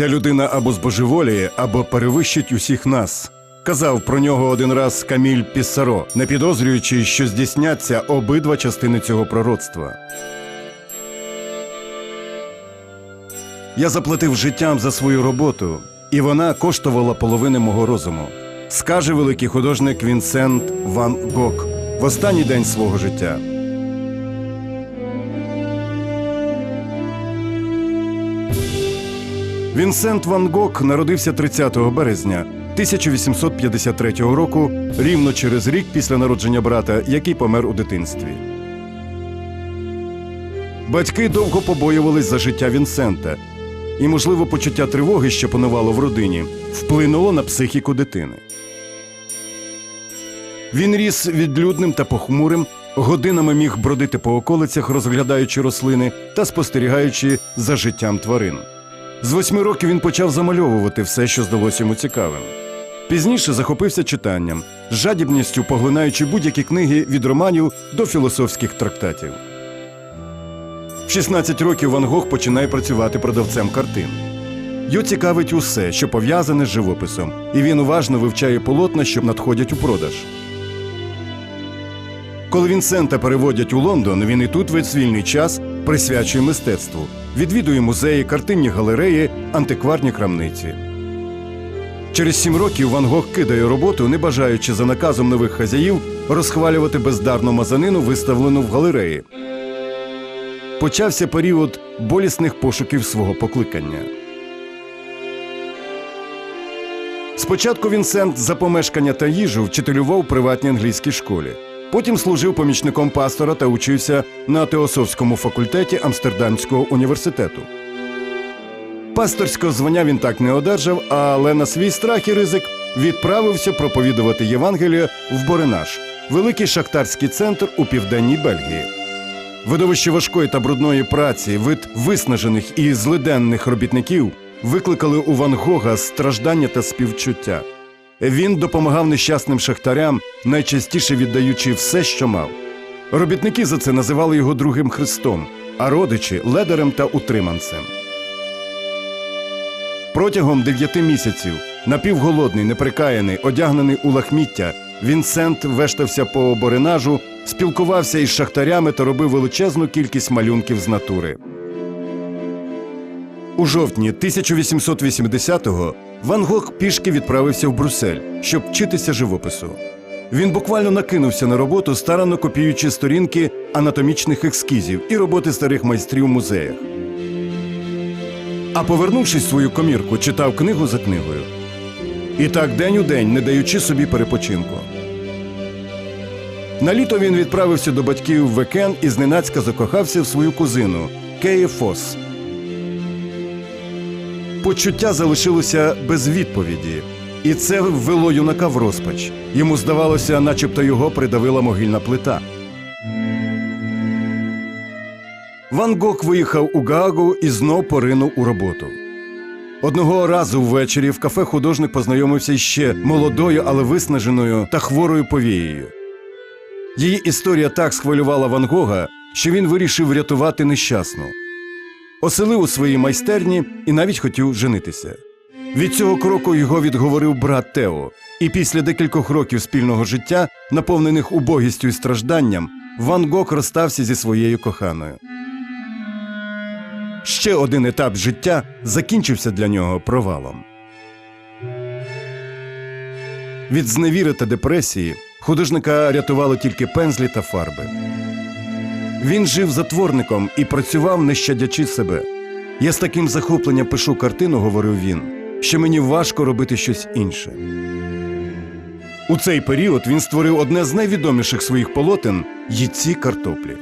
Ця людина або збожеволіє, або перевищить усіх нас. Казав про нього один раз Каміль Піссаро, не підозрюючи, що здійсняться обидва частини цього пророцтва. Я заплатив життям за свою роботу, і вона коштувала половини мого розуму. Скаже великий художник Вінсент Ван Гог в останній день свого життя. Вінсент Ван Гог народився 30 березня 1853 року, рівно через рік після народження брата, який помер у дитинстві. Батьки довго побоювались за життя Вінсента, і, можливо, почуття тривоги, що панувало в родині, вплинуло на психіку дитини. Він ріс відлюдним та похмурим, годинами міг бродити по околицях, розглядаючи рослини та спостерігаючи за життям тварин. З восьми років він почав замальовувати все, що здалося йому цікавим. Пізніше захопився читанням, з жадібністю поглинаючи будь-які книги від романів до філософських трактатів. В 16 років Ван Гог починає працювати продавцем картин. Його цікавить усе, що пов'язане з живописом, і він уважно вивчає полотна, що надходять у продаж. Коли Вінсента переводять у Лондон, він і тут весь вільний час присвячує мистецтву, відвідує музеї, картинні галереї, антикварні крамниці. Через сім років Ван Гог кидає роботу, не бажаючи за наказом нових хазяїв розхвалювати бездарну мазанину, виставлену в галереї. Почався період болісних пошуків свого покликання. Спочатку Вінсент за помешкання та їжу вчителював у приватній англійській школі. Потім служив помічником пастора та учився на Теософському факультеті Амстердамського університету. Пасторського звання він так не одержав, але на свій страх і ризик відправився проповідувати Євангеліє в Боренаж, великий шахтарський центр у південній Бельгії. Видовище важкої та брудної праці, вид виснажених і злиденних робітників викликали у Ван Гога страждання та співчуття. Він допомагав нещасним шахтарям, найчастіше віддаючи все, що мав. Робітники за це називали його другим Христом, а родичі ледарем та утриманцем. Протягом дев'яти місяців, напівголодний, неприкаяний, одягнений у лахміття, Вінсент вештався по боринажу, спілкувався із шахтарями та робив величезну кількість малюнків з натури. У жовтні 1880-го Ван Гог пішки відправився в Брюссель, щоб вчитися живопису. Він буквально накинувся на роботу, старанно копіюючи сторінки анатомічних ескізів і роботи старих майстрів у музеях. А повернувшись в свою комірку, читав книгу за книгою. І так день у день, не даючи собі перепочинку. На літо він відправився до батьків в Векен і зненацька закохався в свою кузину Кеє Фос. Почуття залишилося без відповіді, і це ввело юнака в розпач. Йому здавалося, начебто його придавила могильна плита. Ван Гог виїхав у Гаагу і знов поринув у роботу. Одного разу ввечері в кафе художник познайомився ще молодою, але виснаженою та хворою повією. Її історія так схвилювала Ван Гога, що він вирішив врятувати нещасну. Оселив у своїй майстерні і навіть хотів женитися. Від цього кроку його відговорив брат Тео, і після декількох років спільного життя, наповнених убогістю і стражданням, Ван Гог розстався зі своєю коханою. Ще один етап життя закінчився для нього провалом. Від зневіри та депресії художника рятували тільки пензлі та фарби. Він жив затворником і працював, не щадячи себе. Я з таким захопленням пишу картину, говорив він, що мені важко робити щось інше. У цей період він створив одне з найвідоміших своїх полотен їдці картоплі.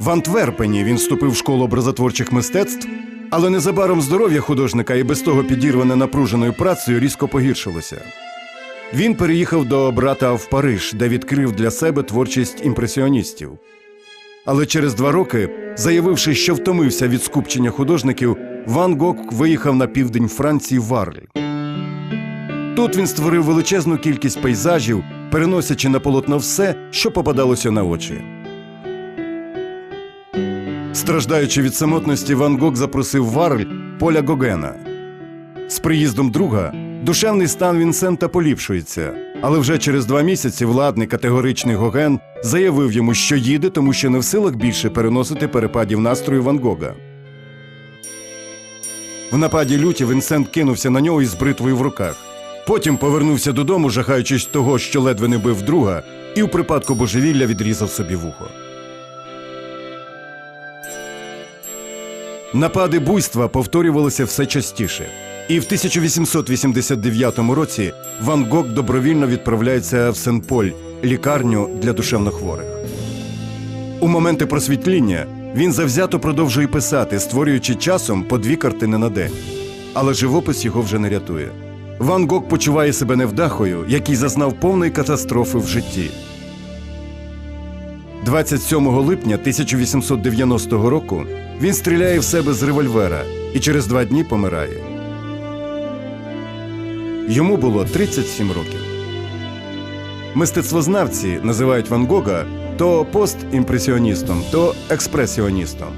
В Антверпені він вступив в школу образотворчих мистецтв, але незабаром здоров'я художника і без того підірване напруженою працею різко погіршилося. Він переїхав до брата в Париж, де відкрив для себе творчість імпресіоністів. Але через два роки, заявивши, що втомився від скупчення художників, Ван Гог виїхав на південь Франції в Варль. Тут він створив величезну кількість пейзажів, переносячи на полотно все, що попадалося на очі. Страждаючи від самотності, Ван Гог запросив Варль Поля Гогена. З приїздом друга душевний стан Вінсента поліпшується, але вже через два місяці владний категоричний Гоген заявив йому, що їде, тому що не в силах більше переносити перепадів настрою Ван Гога. В нападі люті Вінсент кинувся на нього із бритвою в руках. Потім повернувся додому, жахаючись того, що ледве не бив друга, і у припадку божевілля відрізав собі вухо. Напади буйства повторювалися все частіше. І в 1889 році Ван Гог добровільно відправляється в Сен-Поль, лікарню для душевнохворих. У моменти просвітління він завзято продовжує писати, створюючи часом по дві картини на день. Але живопис його вже не рятує. Ван Гог почуває себе невдахою, який зазнав повної катастрофи в житті. 27 липня 1890 року він стріляє в себе з револьвера і через два дні помирає. Йому було 37 років. Мистецтвознавці називають Ван Гога то постімпресіоністом, то експресіоністом.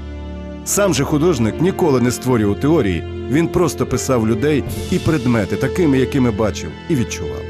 Сам же художник ніколи не створював теорії, він просто писав людей і предмети такими, якими бачив і відчував.